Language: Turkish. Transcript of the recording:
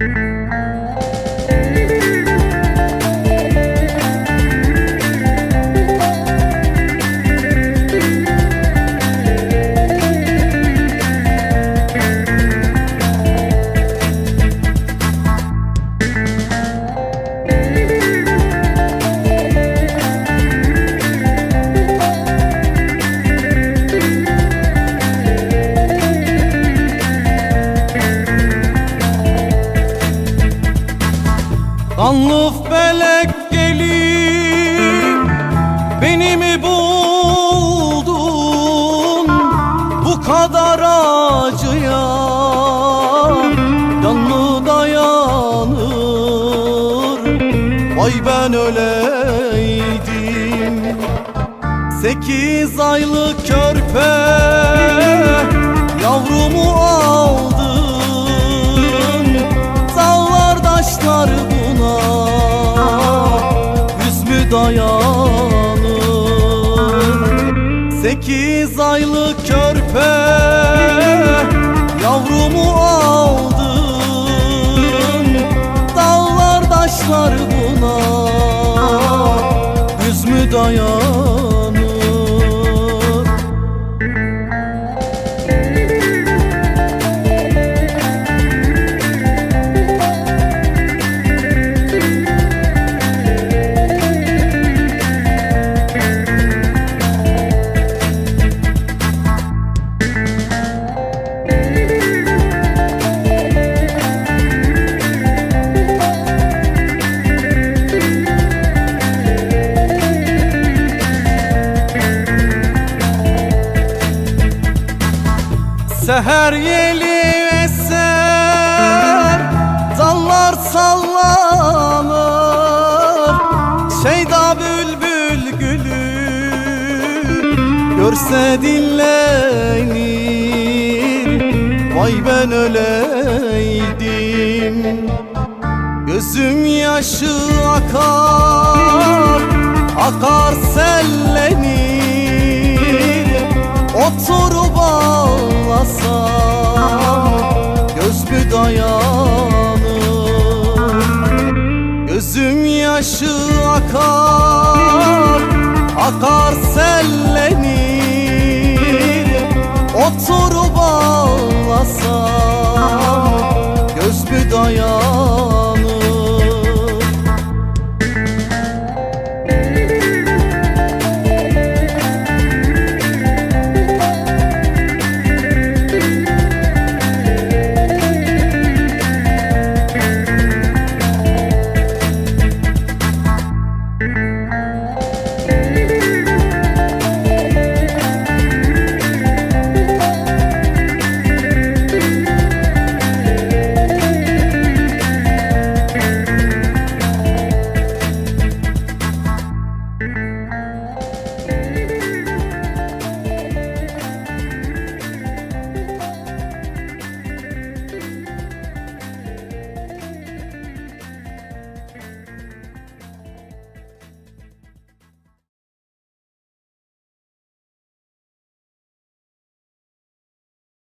Mm-hmm. Kanlı felek gelip beni mi buldun? Bu kadar acıya Canlı dayanır. Vay ben öleydim Sekiz aylık körpe Sekiz aylık körpe Yavrumu aldın Seher yeli eser Dallar sallanır. Şeyda bülbül gülü Görse dinlenir. Vay ben öleydim Gözüm yaşı akar. Akar dayanır. Gözüm yaşı akar Akar sellenir. Oturup